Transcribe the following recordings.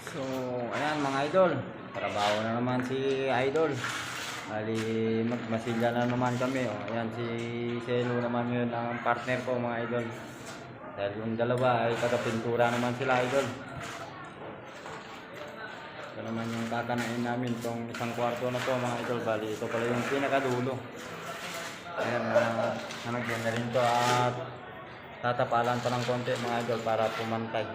So, ayan mga idol. Trabaho na naman si idol. Bali, magmasilya na naman kami. Oh. Ayan, si Selo naman yun ang partner ko mga idol. Dahil yung dalawa ay taga-pintura naman sila idol. Ito naman yung kakanain namin tong isang kwarto na to mga idol. Bali, ito pala yung pinakadulo. Ayan, uh, nanagyan na rin to at tatapalan pa ng konti mga idol para pumantay.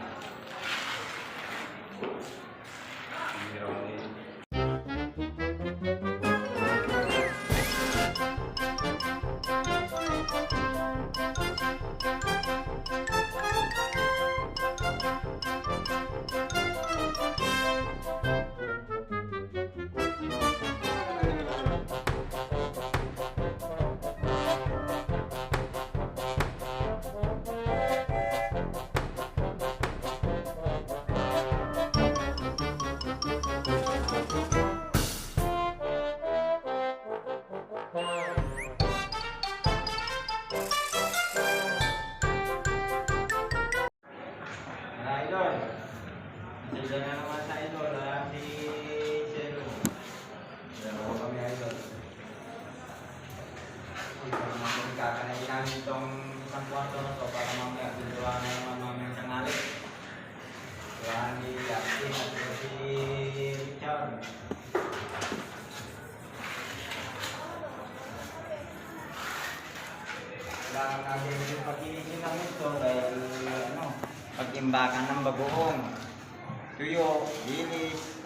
Idol, sila na naman sa idol, ah, si Chelo. Dalawa kami idol. Ito naman kami kakanain namin itong isang kwarto na to para mamaya pintuan na naman mamaya sa ngalit. Tuwahan ni Justin at si Richard. Kailangan natin yung pag-iisin ng ito dahil pag-imbakan ng bagoong, tuyo, linis,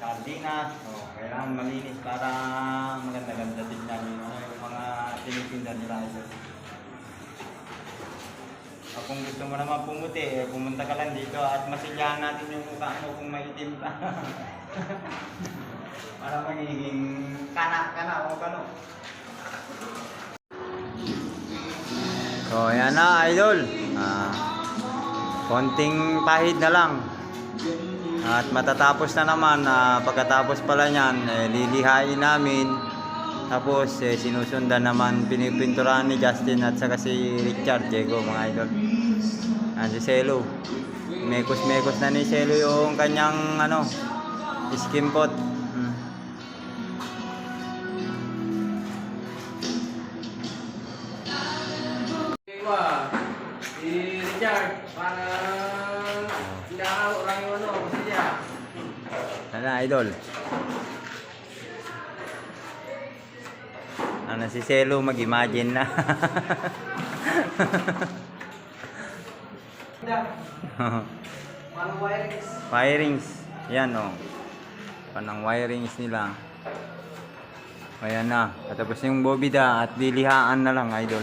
sardinas, oh, kailangan malinis para maganda-ganda tignan yung, ano, yung mga tinitinda nila ito. Ah, kung gusto mo naman pumuti, eh, pumunta ka lang dito at masilyahan natin yung mukha mo kung maitim ka. para magiging kana-kana o kano. So, ayan na, idol. Ah, konting pahid na lang. At matatapos na naman. ah, pagkatapos pala niyan, eh, lilihain namin. Tapos, eh, sinusundan naman, pinipinturahan ni Justin at saka si Richard Diego, mga idol. Ayan si Selo. Mekos-mekos na ni Selo yung kanyang, ano, skim coat. Ano, idol? Ano si Selo mag-imagine na. Paano wirings? wirings. Yan oh. Panang wirings nila. Ayan na. Katapos yung bobida at lilihaan na lang, idol.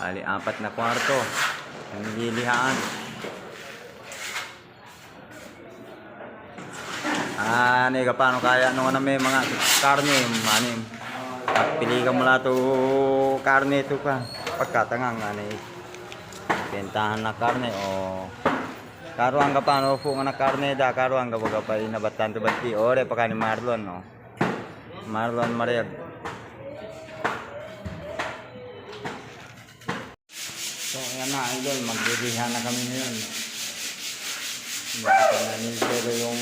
Ali apat na kwarto. Ang lilihaan. Ah, ni paano kaya nung ano may mga karne, manim. At pili ka mula to karne to ka. Pagkatangang ani. Bentahan na karne o karuang ka paano po nga na karne da karuang ka baga pa inabatan to bati ore pa ni Marlon no. Marlon Mariag. So yan na idol, maglilihan na kami ngayon. Nakita na ni pero yung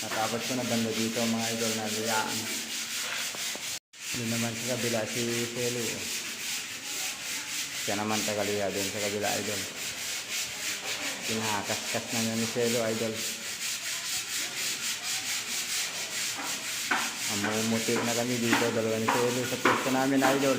natapos ko na banda dito mga idol na liyaan. Yun naman sa kabila si Pelo. Siya naman tagaliya din sa kabila idol. Kinakaskas na niya ni Pelo idol. Amumuti na kami dito, dalawa ni Pelo sa pwesto namin idol.